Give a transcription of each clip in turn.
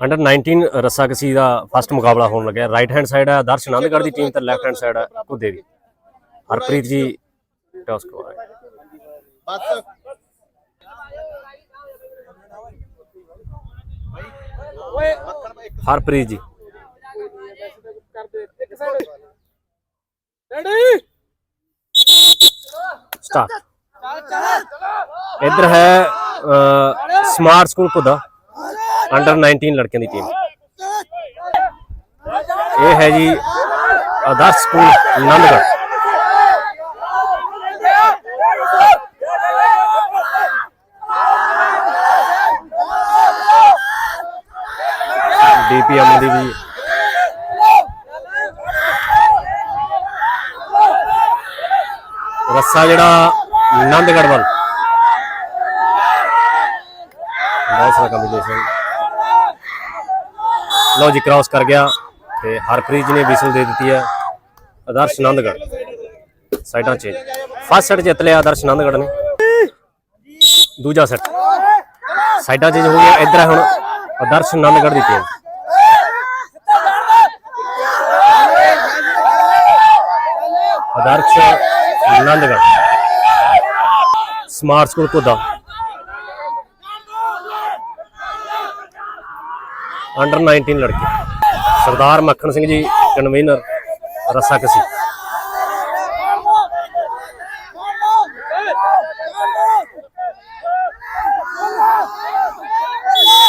Under 19 ਰੱਸਾਕਸੀ ਦਾ first ਮੁਕਾਬਲਾ ਹੋਣ ਲੱਗਿਆ। ਰਾਈਟ ਹੈਂਡ ਸਾਈਡ ਹੈ ਦਰਸ਼ ਆਨੰਦਗੜ੍ਹ ਦੀ ਟੀਮ ਤੇ ਲੈਫਟ ਹੈਂਡ ਸਾਈਡ ਹੈ ਘੁੱਦੇ ਦੀ। ਹਰਪ੍ਰੀਤ ਜੀ ਟਾਸ ਕਰਵਾ ਰਹੇ। ਬਸ ਹਰਪ੍ਰੀਤ ਜੀ। ਰੈਡੀ ਸਟਾਰਟ ਇੱਧਰ ਹੈ ਸਮਾਰਟ ਸਕੂਲ ਘੁੱਦਾ। ਅੰਡਰ 19 ਲੜਕਿਆਂ ਦੀ ਟੀਮ ਇਹ ਹੈ ਜੀ Adarsh school Anandgarh D P Amandeep ji ਰੱਸਾ ਜਿਹੜਾ ਆਨੰਦਗੜ੍ਹ ਵੱਲ। ਬਹੁਤ ਸਾਰਾ ਕੰਬੀਨੇਸ਼ਨ ਲਓ ਜੀ ਕ੍ਰਾਸ ਕਰ ਗਿਆ ਤੇ ਹਰਪ੍ਰੀਤ ਜੀ ਨੇ ਵਿਸਲ ਦੇ ਦਿੱਤੀ ਹੈ ਆਦਰਸ਼ ਆਨੰਦਗੜ੍ਹ ਸਾਈਡਾਂ ਚੇਂਜ ਫਸਟ ਸੈਟ ਜਿੱਤ ਲਿਆ ਆਦਰਸ਼ ਆਨੰਦਗੜ੍ਹ ਨੇ। ਦੂਜਾ ਸੈਟ ਸਾਈਡਾਂ ਚੇਂਜ ਹੋ ਗਿਆ, ਇੱਧਰ ਹੁਣ ਆਦਰਸ਼ ਆਨੰਦਗੜ੍ਹ ਦੀ team Adarsh Anandgarh smart school ਕੋਦਾ under 19 ਲੜਕੇ। ਸਰਦਾਰ ਮੱਖਣ ਸਿੰਘ ਜੀ ਕਨਵੀਨਰ ਰਸਾ ਕਸੀ।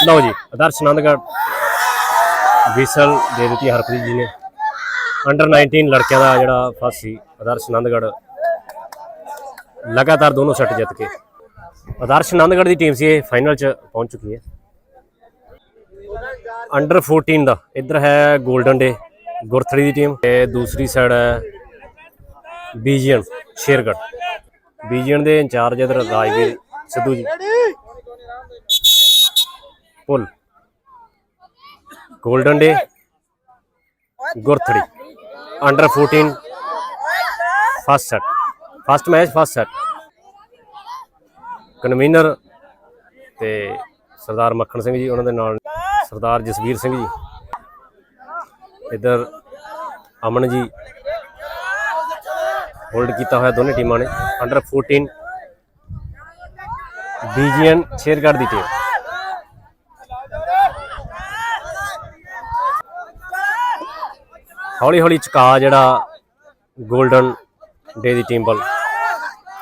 ਲਓ ਜੀ, ਆਦਰਸ਼ ਆਨੰਦਗੜ੍ਹ ਵਿਸਲ ਦੇ ਦਿੱਤੀ ਹਰਪ੍ਰੀਤ ਜੀ ਨੇ। ਅੰਡਰ 19 ਲੜਕਿਆਂ ਦਾ ਜਿਹੜਾ ਫਸਟ ਸੀ ਆਦਰਸ਼ ਆਨੰਦਗੜ੍ਹ ਲਗਾਤਾਰ ਦੋਨੋਂ ਸੈੱਟ ਜਿੱਤ ਕੇ। ਆਦਰਸ਼ ਆਨੰਦਗੜ੍ਹ ਦੀ ਟੀਮ ਸੀ, ਇਹ ਫਾਈਨਲ 'ਚ ਪਹੁੰਚ ਚੁੱਕੀ ਹੈ। ਅੰਡਰ 14 ਦਾ। ਇੱਧਰ ਹੈ 골ਡਨ ਡੇ ਗੁਰਥੜੀ ਦੀ ਟੀਮ ਤੇ ਦੂਸਰੀ ਸਾਈਡ ਹੈ ਬੀਜੀਐਨ ਸ਼ੇਰਗੜ ਬੀਜੀਐਨ ਦੇ ਇੰਚਾਰਜ ਇੱਧਰ Rajveer Sidhu ji. Pool. Golden day Gurthari. Under 14 first set first match first set convener ਤੇ ਸਰਦਾਰ ਮੱਖਣ ਸਿੰਘ ਜੀ, ਉਹਨਾਂ ਦੇ ਨਾਲ ਸਰਦਾਰ ਜਸਵੀਰ ਸਿੰਘ ਜੀ। ਇਧਰ ਅਮਨ ਜੀ ਹੋਲਡ ਕੀਤਾ ਹੋਇਆ ਦੋਨੇ ਟੀਮਾਂ ਨੇ। ਅੰਡਰ 14 ਬੀਜੀਐਨ ਸ਼ੇਰਗੜ੍ਹ ਦੀ ਟੀਮ ਹੌਲੀ ਹੌਲੀ ਚਕਾ ਜਿਹੜਾ 골ਡਨ ਡੇ ਦੀ ਟੀਮ ਵੱਲ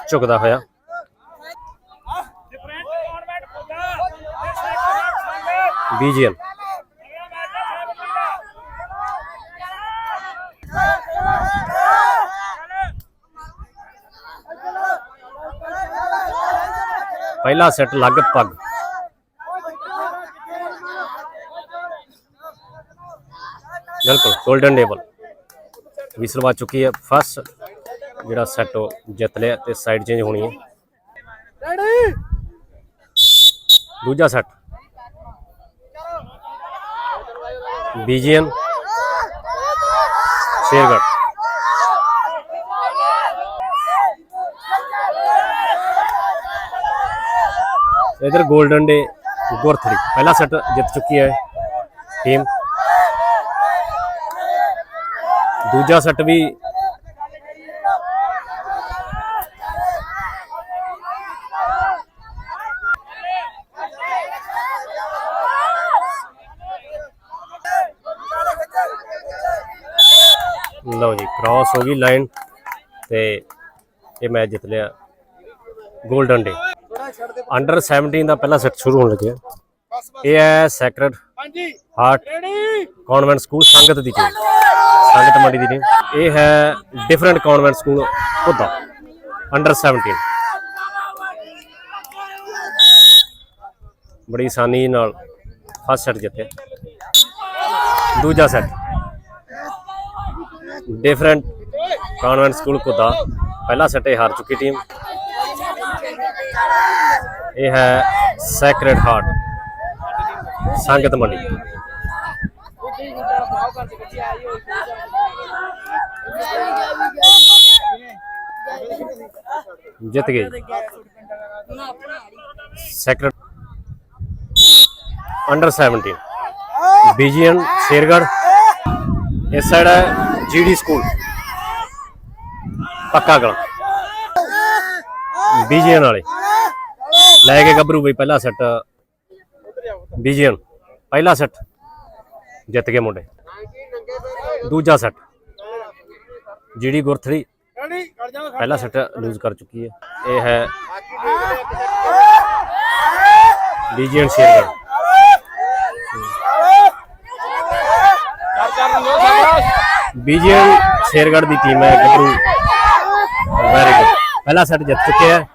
ਝੁਕਦਾ ਹੋਇਆ। ਬੀਜੀਐਨ ਪਹਿਲਾ ਸੈੱਟ ਲਗਭਗ। ਬਿਲਕੁਲ 골ਡਨ ਡੇਬਲ ਵਿਸਲ ਵੱਜ ਚੁੱਕੀ ਹੈ। ਫਸਟ ਜਿਹੜਾ ਸੈੱਟ ਉਹ ਜਿੱਤ ਲਿਆ ਤੇ ਸਾਈਡ ਚੇਂਜ ਹੋਣੀ ਹੈ। ਦੂਜਾ ਸੈੱਟ ਬੀਜੀਐਨ ਸ਼ੇਰਗੜ ਇਧਰ 골ਡਨ ਡੇ ਗੁਰਥੜੀ ਪਹਿਲਾ ਸੈੱਟ ਜਿੱਤ ਚੁੱਕੀ ਹੈ ਟੀਮ ਦੂਜਾ ਸੈੱਟ ਕ੍ਰਾਸ ਹੋ ਗਈ ਲਾਈਨ ਤੇ ਇਹ ਮੈਚ ਜਿੱਤ ਲਿਆ 골ਡਨ ਡੇ। ਅੰਡਰ 17 ਦਾ ਪਹਿਲਾ ਸੈੱਟ ਸ਼ੁਰੂ ਹੋਣ ਲੱਗਿਆ। ਇਹ ਹੈ sacred heart ready convent school Sangat ਦੀ ਟੀਮ ਸੰਗਤ ਮੰਡੀ ਦੀ ਟੀਮ ਇਹ ਹੈ ਡਿਫਰੈਂਟ ਕਨਵੈਂਟ ਸਕੂਲ ਕੋਦਾ ਅੰਡਰ 17 ਬੜੀ ਆਸਾਨੀ ਨਾਲ ਫਸਟ ਸੈੱਟ ਜਿੱਤਿਆ ਦੂਜਾ ਸੈੱਟ ਡਿਫਰੈਂਟ ਕਨਵੈਂਟ ਸਕੂਲ ਕੋਦਾ ਪਹਿਲਾ ਸੈਟ ਇਹ ਹਾਰ ਚੁੱਕੀ ਟੀਮ ਇਹ ਹੈ ਸੈਕਰਡ ਹਾਰਟ ਸੰਗਤ ਮੰਡੀ ਜਿੱਤ ਗਏ ਸੈਕਰਡ ਅੰਡਰ 17 ਬੀਜੀਐਨ ਸ਼ੇਰਗੜ ਇਸ ਸਾਈਡ ਹੈ ਜੀਡੀ ਸਕੂਲ ਪੱਕਾ ਗਲ। ਬੀਜੀਐਨ ਵਾਲੇ। ਲੈ ਕੇ ਗੱਭਰੂ ਬਈ, ਪਹਿਲਾ ਸੈੱਟ ਬੀਜੀਐਨ, ਪਹਿਲਾ ਸੈੱਟ ਜਿੱਤ ਗਏ ਮੁੰਡੇ। ਦੂਜਾ ਸੈੱਟ ਜਿਹੜੀ ਗੁਰਥਰੀ ਪਹਿਲਾ ਸੈੱਟ ਲੂਜ਼ ਕਰ ਚੁੱਕੀ ਹੈ। ਇਹ ਹੈ ਬੀਜੀਐਨ ਸ਼ੇਰਗੜ ਕਰ। ਕਰ ਲੋ ਸਾਬਾਸ਼ ਬੀਜੀਐਨ ਸ਼ੇਰਗੜ ਦੀ ਟੀਮ ਹੈ ਗੱਭਰੂ। ਵੈਰੀ ਗੁੱਡ ਪਹਿਲਾ ਸੈੱਟ ਜਿੱਤ ਚੁੱਕੇ ਹੈ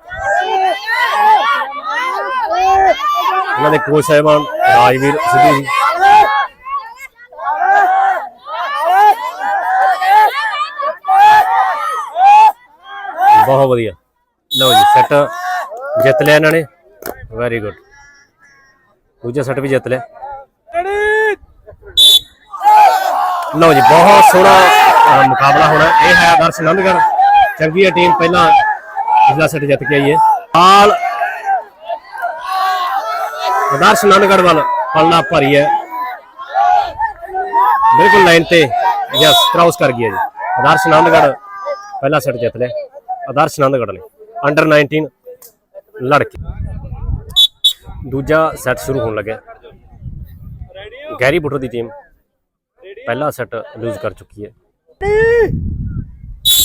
ਉਹਨਾਂ ਦੇ ਕੋਚ ਸਾਹਿਬਾਨ ਰਾਜਵੀਰ ਸਿੱਧੂ ਜੀ। ਬਹੁਤ ਵਧੀਆ। ਲਓ ਜੀ ਸੈੱਟ ਜਿੱਤ ਲਿਆ ਇਹਨਾਂ ਨੇ। ਵੈਰੀ ਗੁੱਡ ਦੂਜਾ ਸੈੱਟ ਵੀ ਜਿੱਤ ਲਿਆ। ਰੈਡੀ ਲਓ ਜੀ, ਬਹੁਤ ਸੋਹਣਾ ਮੁਕਾਬਲਾ ਹੋਣਾ। ਇਹ ਹੈ ਆਦਰਸ਼ ਆਨੰਦਗੜ੍ਹ ਚੰਗੀ ਟੀਮ ਪਹਿਲਾਂ ਪਿਛਲਾ ਸੈੱਟ ਜਿੱਤ ਕੇ ਆਈ ਹੈ। ਹਾਲ ਆਦਰਸ਼ ਆਨੰਦਗੜ੍ਹ ਵੱਲ ਪਲਣਾ ਭਰੀ ਹੈ। ਬਿਲਕੁਲ ਲਾਈਨ ਤੇ ਯਸ ਕ੍ਰਾਸ ਕਰ ਗਿਆ ਜੀ। ਆਦਰਸ਼ ਆਨੰਦਗੜ੍ਹ ਪਹਿਲਾ ਸੈੱਟ ਜਿੱਤ ਲਿਆ। ਆਦਰਸ਼ ਆਨੰਦਗੜ੍ਹ ਨੇ ਅੰਡਰ 19 ਲੜਕੇ। ਦੂਜਾ ਸੈੱਟ ਸ਼ੁਰੂ ਹੋਣ ਲੱਗਿਆ। ਗੈਰੀ ਬੁੱਟਰ ਦੀ ਟੀਮ ਪਹਿਲਾ ਸੈੱਟ ਲੂਜ਼ ਕਰ ਚੁੱਕੀ ਹੈ।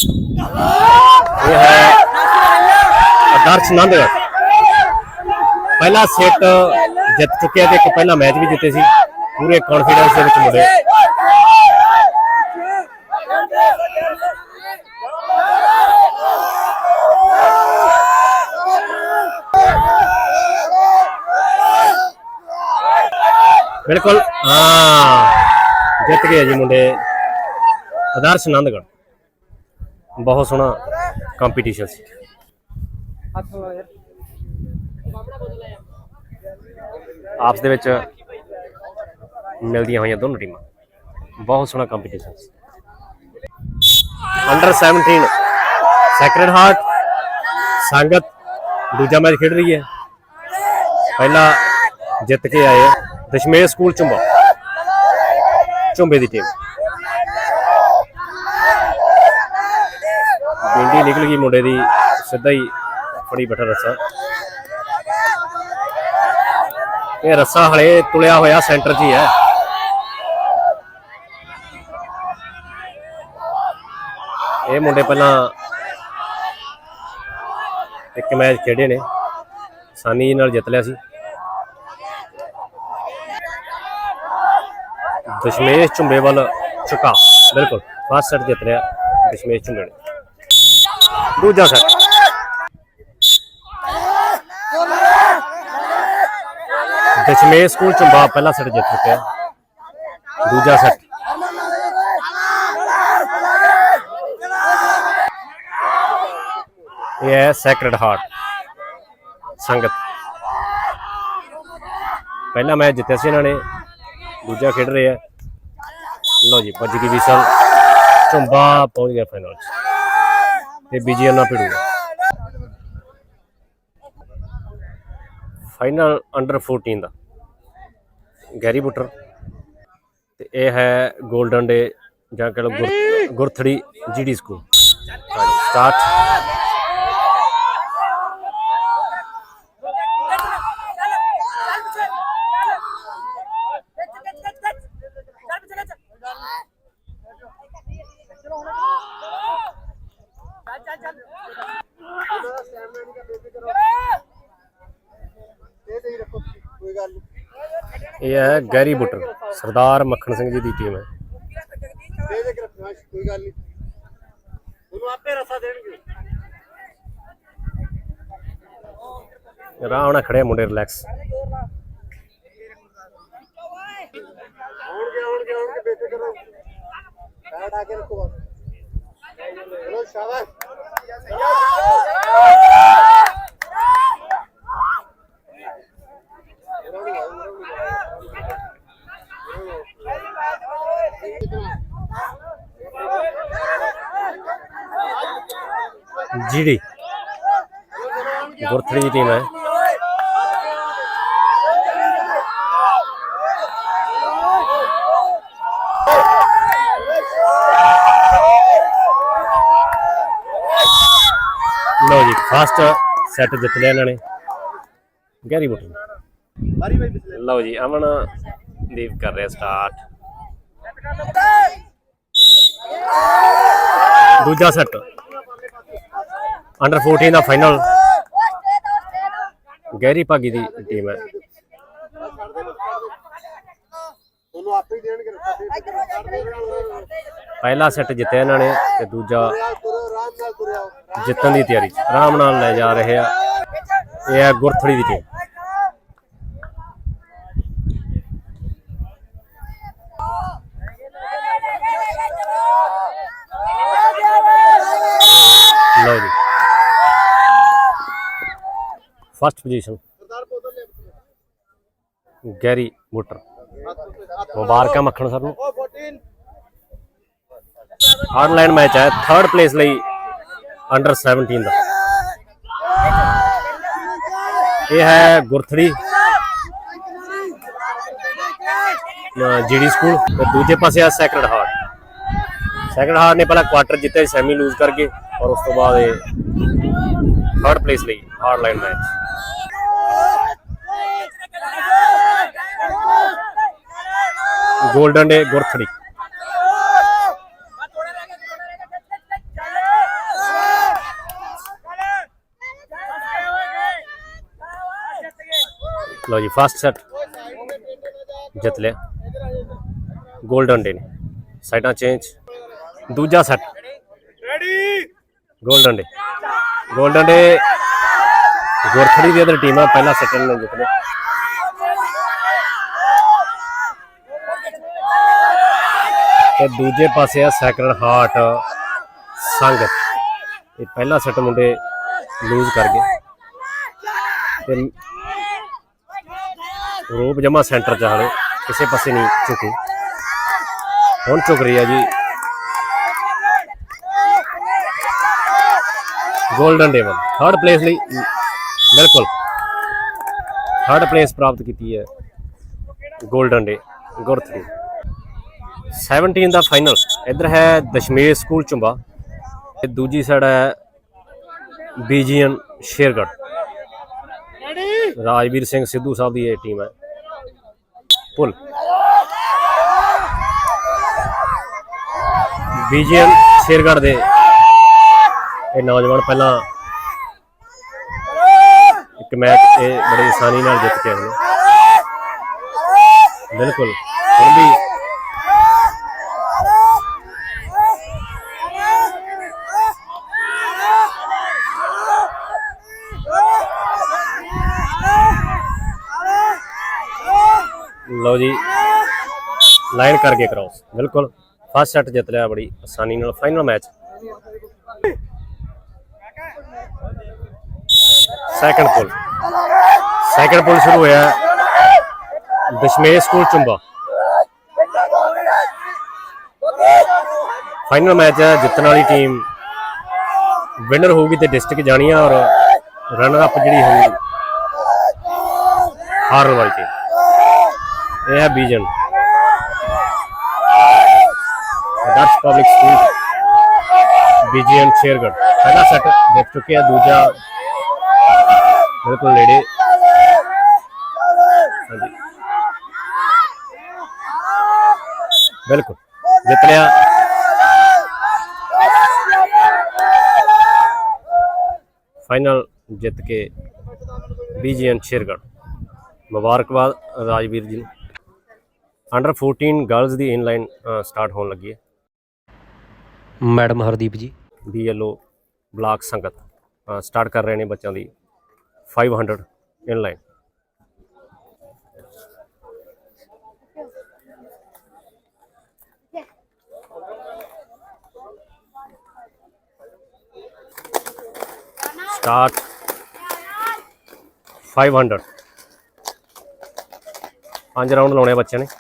ਇਹ ਹੈ ਆਦਰਸ਼ ਨੰਦਗੜ ਪਹਿਲਾ ਸੈੱਟ ਜਿੱਤ ਚੁੱਕਿਆ ਤੇ ਇੱਕ ਪਹਿਲਾ ਮੈਚ ਵੀ ਜਿੱਤੇ ਸੀ। ਪੂਰੇ ਕੌਨਫੀਡੈਂਸ ਦੇ ਵਿੱਚ ਮੁੰਡੇ ਬਿਲਕੁਲ, ਹਾਂ। ਜਿੱਤ ਗਏ ਜੀ ਮੁੰਡੇ। ਆਦਰਸ਼ ਆਨੰਦਗੜ ਬਹੁਤ ਸੋਹਣਾ ਕੰਪੀਟੀਸ਼ਨ ਸੀ। ਆਪਸ ਦੇ ਵਿੱਚ ਮਿਲਦੀਆਂ ਹੋਈਆਂ ਦੋਨੋਂ ਟੀਮਾਂ। ਬਹੁਤ ਸੋਹਣਾ ਕੰਪੀਟੀਸ਼ਨ ਸੀ। ਅੰਡਰ 17 ਸੈਕਰਡ ਹਾਰਟ ਸੰਗਤ ਦੂਜਾ ਮੈਚ ਖੇਡ ਰਹੀ ਹੈ। ਪਹਿਲਾ ਜਿੱਤ ਕੇ ਆਏ ਦਸ਼ਮੇਸ਼ ਸਕੂਲ ਚੁੰਬਾ, ਚੁੰਬੇ ਦੀ ਟੀਮ ਬਿੰਡੀ ਨਿਕਲ ਗਈ ਮੁੰਡੇ ਦੀ, ਸਿੱਧਾ ਹੀ ਫੜੀ ਬੈਠਾ ਰੱਸਾ। ਇਹ ਰੱਸਾ ਹਲੇ ਤੁਲਿਆ ਹੋਇਆ ਸੈਂਟਰ 'ਚ ਹੀ ਹੈ। ਇਹ ਮੁੰਡੇ ਪਹਿਲਾਂ ਇੱਕ ਮੈਚ ਖੇਡੇ ਨੇ। ਸਾਨੀ ਜੀ ਨਾਲ ਜਿੱਤ ਲਿਆ ਸੀ। ਦਸ਼ਮੇਸ਼ ਝੁੰਬੇ ਵੱਲ ਝੁਕਾ, ਬਿਲਕੁਲ ਫਸਟ ਸੈਟ ਜਿੱਤ ਲਿਆ ਦਸ਼ਮੇਸ਼ ਝੁੰਬੇ ਨੇ ਦੂਜਾ ਸੈੱਟ ਦਸ਼ਮੇ ਸਕੂਲ ਚੰਬਾ ਪਹਿਲਾ ਸੈੱਟ ਜਿੱਤ ਚੁੱਕਿਆ। ਦੂਜਾ ਸੈੱਟ ਇਹ ਹੈ ਸੈਕਰਡ ਹਾਰਟ ਸੰਗਤ। ਪਹਿਲਾ ਮੈਚ ਜਿੱਤਿਆ ਸੀ ਇਹਨਾਂ ਨੇ। ਦੂਜਾ ਖੇਡ ਰਹੇ ਆ ਲਓ ਜੀ ਭੱਜ ਗਈ ਵਿਸਲ ਝੁੰਬਾ ਪਹੁੰਚ ਗਿਆ ਫਾਈਨਲ 'ਚ। ਤੇ ਬੀਜੀਐਮ ਨਾਲ ਭਿੜੂਗਾ ਫਾਈਨਲ ਅੰਡਰ 14 ਦਾ। ਗੈਰੀ ਬੁੱਟਰ। ਤੇ ਇਹ ਹੈ 골ਡਨ ਡੇ ਜਾਂ ਕਹ ਲਓ ਗੁਰ- ਗੁਰਥੜੀ ਜੀਡੀ ਸਕੂਲ। ਸਟਾਰਟ ਕੋਈ ਗੱਲ ਨਹੀਂ ਇਹ ਹੈ ਗੈਰੀ ਬੁੱਟਰ, ਸਰਦਾਰ ਮੱਖਣ ਸਿੰਘ ਜੀ ਦੀ ਟੀਮ ਹੈ। ਦੇ ਦੇ ਕੇ ਕੋਈ ਗੱਲ ਨਹੀਂ ਉਹਨੂੰ ਆਪੇ ਰਸਾ ਦੇਣਗੇ ਆਰਾਮ ਨਾਲ ਖੜੇ ਮੁੰਡੇ ਰਿਲੈਕਸ ਆਉਣਗੇ ਆਉਣਗੇ ਆਉਣਗੇ ਬੇਫਿਕਰ ਰਹੋ ਬੈਠ ਆ ਕੇ ਰੱਖੋ ਬਸ ਚਲੋ ਸ਼ਾਬਾਸ਼ ਜੀੜੀ ਗੁਰਥੜੀ ਦੀ ਟੀਮ ਹੈ। ਲੋ ਜੀ ਫਾਸਟ ਸੈੱਟ ਜਿੱਤ ਲਿਆ ਇਹਨਾਂ ਨੇ। ਗੈਰੀ ਬੁੱਟਨ ਲਓ ਜੀ ਅਮਨ ਦੀਪ ਕਰ ਰਿਹਾ ਸਟਾਰਟ ਦੂਜਾ ਸੈੱਟ ਅੰਡਰ 14 ਦਾ ਫਾਈਨਲ ਗੈਰੀ ਭਾਗੀ ਦੀ ਟੀਮ ਹੈ। ਉਹਨੂੰ ਆਪੇ ਹੀ ਦੇਣਗੇ ਰੱਖਾ ਪਹਿਲਾ ਸੈੱਟ ਜਿੱਤਿਆ ਇਹਨਾਂ ਨੇ ਤੇ ਦੂਜਾ ਜਿੱਤਣ ਦੀ ਤਿਆਰੀ। ਆਰਾਮ ਨਾਲ ਲੈ ਜਾ ਰਹੇ ਆ। ਇਹ ਹੈ ਗੁਰਥੜੀ ਦੀ ਟੀਮ ਲਓ ਜੀ। First position Gehri Buttar. ਮੁਬਾਰਕਾਂ ਮੱਖਣ ਸਰ ਨੂੰ। ਆਨਲਾਈਨ ਮੈਚ ਹੈ। ਥਰਡ ਪਲੇਸ ਲਈ ਅੰਡਰ 17 ਦਾ। ਇਹ ਹੈ ਗੁਰਥੜੀ। ਜੀਡੀ ਸਕੂਲ ਤੇ ਦੂਜੇ ਪਾਸੇ ਆ ਸੈਕਰਡ ਹਾਰਟ ਸੈਕਰਡ ਹਾਰਟ ਨੇ ਪਹਿਲਾਂ ਕੁਆਟਰ ਜਿੱਤੇ ਸੈਮੀ ਲੂਜ਼ ਕਰਕੇ ਔਰ ਉਸ ਤੋਂ ਬਾਅਦ ਇਹ ਥਰਡ ਪਲੇਸ ਲਈ online match golden day Gurthari ਲਓ ਜੀ ਫਸਟ ਸੈਟ ਜਿੱਤ ਲਿਆ। ਗੋਲਡਨ ਡੇ ਨੇ। ਸਾਈਡਾਂ ਚੇਂਜ ਦੂਜਾ set golden day golden day Gurthari ਦੀਆਂ ਟੀਮਾਂ ਟੀਮ ਆ ਪਹਿਲਾ ਸੈਟ ਨੇ ਜਿੱਤ ਤੇ ਦੂਜੇ ਪਾਸੇ ਆ ਸੈਕਰਡ ਹਾਰਟ ਸੰਗ। ਇਹ ਪਹਿਲਾ ਸੈੱਟ ਮੁੰਡੇ ਲੂਜ਼ ਕਰ ਗਏ। ਤੇ ਰੂਪ ਜਮਾ ਸੈਂਟਰ ਚ ਹਾਲੇ ਕਿਸੇ ਪਾਸੇ ਨਹੀਂ ਝੁਕੀ। ਹੁਣ ਝੁਕ ਰਹੀ ਆ ਜੀ 골ਡਨ ਡੇਵਲ ਥਰਡ ਪਲੇਸ ਲਈ ਬਿਲਕੁਲ। ਥਰਡ ਪਲੇਸ ਪ੍ਰਾਪਤ ਕੀਤੀ ਹੈ ਗੋਲਡਨ ਡੇ ਗੁਰਥਰੀ 17 ਦਾ ਫਾਈਨਲ ਇੱਧਰ ਹੈ ਦਸ਼ਮੇਸ਼ ਸਕੂਲ ਚੁੰਬਾ ਤੇ ਦੂਜੀ ਸਾਈਡ ਹੈ ਬੀਜੀਐਨ ਸ਼ੇਰਗੜ ਰਾਜਵੀਰ ਸਿੰਘ ਸਿੱਧੂ ਸਾਹਿਬ ਦੀ ਇਹ ਟੀਮ ਹੈ। ਪੁੱਲ। ਬੀਜੀਐਨ ਸ਼ੇਰਗੜ ਦੇ ਇਹ ਨੌਜਵਾਨ ਪਹਿਲਾਂ ਇੱਕ ਮੈਚ ਇਹ ਬੜੀ ਆਸਾਨੀ ਨਾਲ ਜਿੱਤ ਕੇ ਆਏ ਨੇ ਬਿਲਕੁਲ। ਹੁਣ ਵੀ ਲਓ ਜੀ, ਲਾਈਨ ਕਰਕੇ ਕਰਾਉਸ ਬਿਲਕੁਲ, ਫਸਟ ਸੈੱਟ ਜਿੱਤ ਲਿਆ ਬੜੀ ਆਸਾਨੀ ਨਾਲ। Final match. Second pool second pool ਸ਼ੁਰੂ ਹੋਇਆ Dashmesh school Chumba final match ਹੈ ਜਿੱਤਣ ਵਾਲੀ ਟੀਮ ਵਿਨਰ ਹੋਊਗੀ ਤੇ ਡਿਸਟ੍ਰਿਕਟ ਜਾਣੀ ਆ ਔਰ ਰਨਰ ਅਪ ਜਿਹੜੀ ਹੋਊਗੀ ਹਾਰਨ ਵਾਲੀ ਟੀਮ ਇਹ ਹੈ ਬੀਜਨ ਦਰਸ਼ ਪਬਲਿਕ ਸਕੂਲ ਬੀਜੀਐਨ ਸ਼ੇਰਗੜ ਪਹਿਲਾ ਸੈੱਟ ਜਿੱਤ ਚੁੱਕਿਆ ਦੂਜਾ ਬਿਲਕੁਲ ਨੇੜੇ। ਹਾਂਜੀ। ਬਿਲਕੁਲ। ਜਿੱਤ ਲਿਆ। ਫਾਈਨਲ ਜਿੱਤ ਕੇ ਬੀਜੀਐਨ ਸ਼ੇਰਗੜ ਮੁਬਾਰਕਬਾਦ ਰਾਜਵੀਰ ਜੀ ਨੂੰ। ਅੰਡਰ 14 ਗਰਲਜ਼ ਦੀ ਇਨਲਾਈਨ ਸਟਾਰਟ ਹੋਣ ਲੱਗੀ ਹੈ। ਮੈਡਮ ਹਰਦੀਪ ਜੀ। ਬੀਐਲਓ ਬਲਾਕ ਸੰਗਤ ਸਟਾਰਟ ਕਰ ਰਹੇ ਨੇ ਬੱਚਿਆਂ ਦੀ। 500 ਇਨਲਾਈਨ ਸਟਾਰਟ 500 ਪੰਜ ਰਾਉਂਡ ਲਾਉਣੇ ਆ ਬੱਚਿਆਂ ਨੇ ਕਿਹੜੇ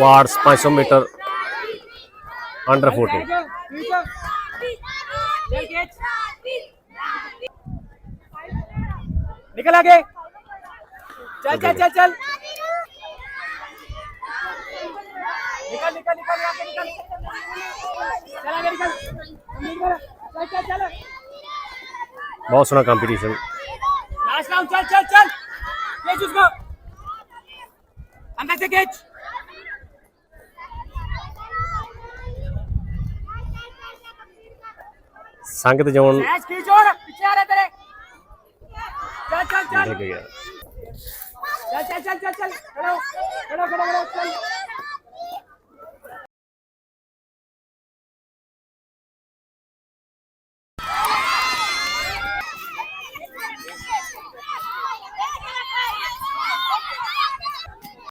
वार्ड्स 500 मीटर अंडर 14 निकल आगे। चल चल चल चल। निकल निकल निकल यहाँ निकल चल निकल। चल चल चल बहुत सुना कंपटीशन लास्ट राउंड चल चल चल। ले उसको An der geç. সাংকেতে যেমন হ্যাঁ, ঢেকে গেল চল চল চল চল চল চল চল। চল চল চল চল।